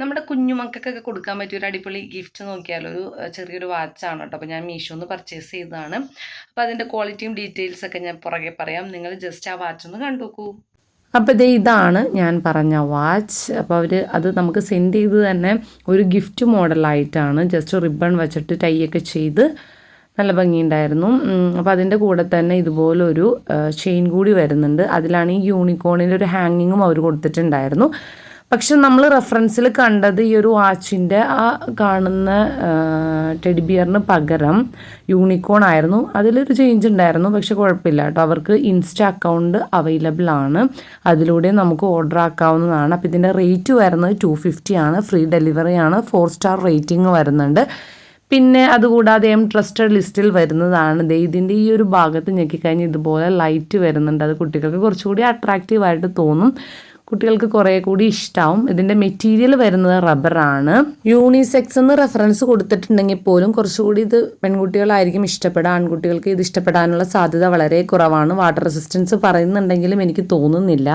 നമ്മുടെ കുഞ്ഞുമക്കൾക്കൊക്കെ കൊടുക്കാൻ പറ്റിയ ഒരു അടിപൊളി ഗിഫ്റ്റ് നോക്കിയാൽ ഒരു ചെറിയൊരു വാച്ചാണ് കേട്ടോ. അപ്പോൾ ഞാൻ മീഷോ ഒന്ന് പർച്ചേസ് ചെയ്തതാണ് അപ്പോൾ അതിന്റെ ക്വാളിറ്റിയും ഡീറ്റെയിൽസ് ഒക്കെ ഞാൻ പുറകെ പറയാം. നിങ്ങൾ ജസ്റ്റ് ആ വാച്ച് ഒന്ന് കണ്ടു നോക്കൂ അപ്പോൾ ഇതേ ഇതാണ് ഞാൻ പറഞ്ഞ വാച്ച് അപ്പോൾ അവർ അത് നമുക്ക് സെൻഡ് ചെയ്ത് തന്നെ ഒരു ഗിഫ്റ്റ് മോഡലായിട്ടാണ് ജസ്റ്റ് റിബൺ വെച്ചിട്ട് ടൈ ഒക്കെ ചെയ്ത് നല്ല ഭംഗിയുണ്ടായിരുന്നു. അപ്പോൾ അതിന്റെ കൂടെ തന്നെ ഇതുപോലൊരു ചെയിൻ കൂടി വരുന്നുണ്ട്. അതിലാണ് ഈ യൂണിക്കോണിന്റെ ഒരു ഹാങ്ങിങ്ങും അവർ കൊടുത്തിട്ടുണ്ടായിരുന്നു. പക്ഷെ നമ്മൾ റെഫറൻസിൽ കണ്ടത് ഈ ഒരു വാച്ചിന്റെ ആ കാണുന്ന ടെഡി ബിയറിന് പകരം യൂണിക്കോൺ ആയിരുന്നു. അതിലൊരു ചേഞ്ച് ഉണ്ടായിരുന്നു പക്ഷെ കുഴപ്പമില്ല കേട്ടോ. അവർക്ക് ഇൻസ്റ്റ അക്കൗണ്ട് അവൈലബിൾ ആണ്. അതിലൂടെ നമുക്ക് ഓർഡർ ആക്കാവുന്നതാണ്. അപ്പോൾ ഇതിന്റെ റേറ്റ് വരുന്നത് ടു ഫിഫ്റ്റി ആണ്. ഫ്രീ ഡെലിവറി ആണ്. ഫോർ സ്റ്റാർ റേറ്റിംഗ് വരുന്നുണ്ട്. പിന്നെ അതുകൂടാതെ എം ട്രസ്റ്റഡ് ലിസ്റ്റിൽ വരുന്നതാണ്. ഇതിന്റെ ഈ ഒരു ഭാഗത്ത് ഞെക്കിക്കഴിഞ്ഞ് ഇതുപോലെ ലൈറ്റ് വരുന്നുണ്ട്. അത് കുട്ടികൾക്ക് കുറച്ചുകൂടി അട്രാക്റ്റീവായിട്ട് തോന്നും. കുട്ടികൾക്ക് കുറേ കൂടി ഇഷ്ടാവും. ഇതിന്റെ മെറ്റീരിയൽ വരുന്നത് റബ്ബറാണ് യൂണിസെക്സ് എന്ന് റെഫറൻസ് കൊടുത്തിട്ടുണ്ടെങ്കിൽ പോലും കുറച്ചുകൂടി ഇത് പെൺകുട്ടികളായിരിക്കും ഇഷ്ടപ്പെടുക. ആൺകുട്ടികൾക്ക് ഇത് ഇഷ്ടപ്പെടാനുള്ള സാധ്യത വളരെ കുറവാണ്. വാട്ടർ റെസിസ്റ്റൻസ് പറയുന്നുണ്ടെങ്കിലും എനിക്ക് തോന്നുന്നില്ല.